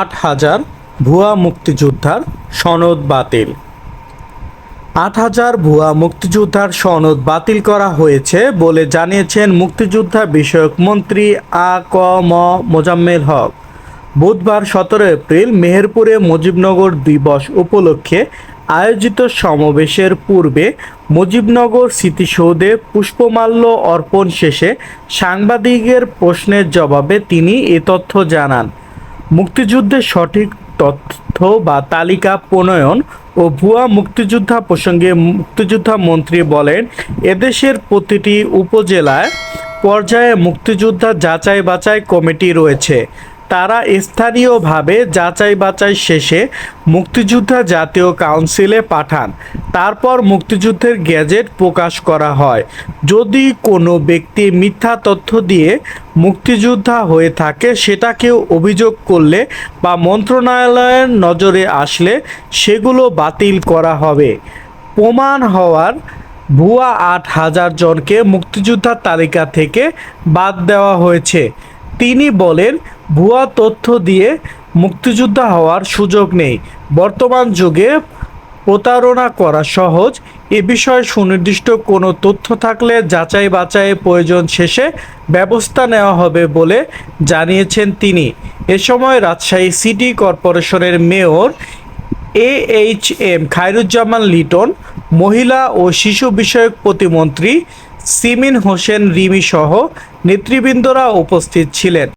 আট হাজার ভুয়া মুক্তিযোদ্ধার সনদ বাতিল। আট হাজার ভুয়া মুক্তিযোদ্ধার সনদ বাতিল করা হয়েছে বলে জানিয়েছেন মুক্তিযোদ্ধা বিষয়ক মন্ত্রী আ ক ম মোজাম্মেল হক। বুধবার সতেরো এপ্রিল মেহেরপুরে মুজিবনগর দিবস উপলক্ষে আয়োজিত সমাবেশের পূর্বে মুজিবনগর স্মৃতিসৌধে পুষ্পমাল্য অর্পণ শেষে সাংবাদিকের প্রশ্নের জবাবে তিনি এ তথ্য জানান। মুক্তিযুদ্ধের সঠিক তথ্য বা তালিকা প্রণয়ন ও ভুয়া মুক্তিযোদ্ধা প্রসঙ্গে মুক্তিযোদ্ধা মন্ত্রী বলেন, এদেশের প্রতিটি উপজেলায় পর্যায়ে মুক্তিযোদ্ধা যাচাই বাছাই কমিটি রয়েছে। তারা স্থানীয়ভাবে যাচাই বাছাই শেষে মুক্তিযোদ্ধা জাতীয় কাউন্সিলে পাঠান। তারপর মুক্তিযুদ্ধের গ্যাজেট প্রকাশ করা হয়। যদি কোনো ব্যক্তি মিথ্যা তথ্য দিয়ে মুক্তিযোদ্ধা হয়ে থাকে সেটা কেউ অভিযোগ করলে বা মন্ত্রণালয়ের নজরে আসলে সেগুলো বাতিল করা হবে। প্রমাণ হওয়ার ভুয়া আট হাজার জনকে মুক্তিযোদ্ধার তালিকা থেকে বাদ দেওয়া হয়েছে। তিনি বলেন, ভুয়া তথ্য দিয়ে মুক্তিযোদ্ধা হওয়ার সুযোগ নেই। বর্তমান যুগে প্রতারণা করা সহজ। এ বিষয়ে সুনির্দিষ্ট কোনো তথ্য থাকলে যাচাই বাছাই প্রয়োজন শেষে ব্যবস্থা নেওয়া হবে বলে জানিয়েছেন তিনি। এ সময় রাজশাহী সিটি কর্পোরেশনের mayor A H M Khairuzzaman Liton, মহিলা ও শিশু বিষয়ক প্রতিমন্ত্রী সিমিন হোসেন রিমি সহ নেতৃবৃন্দরা উপস্থিত ছিলেন।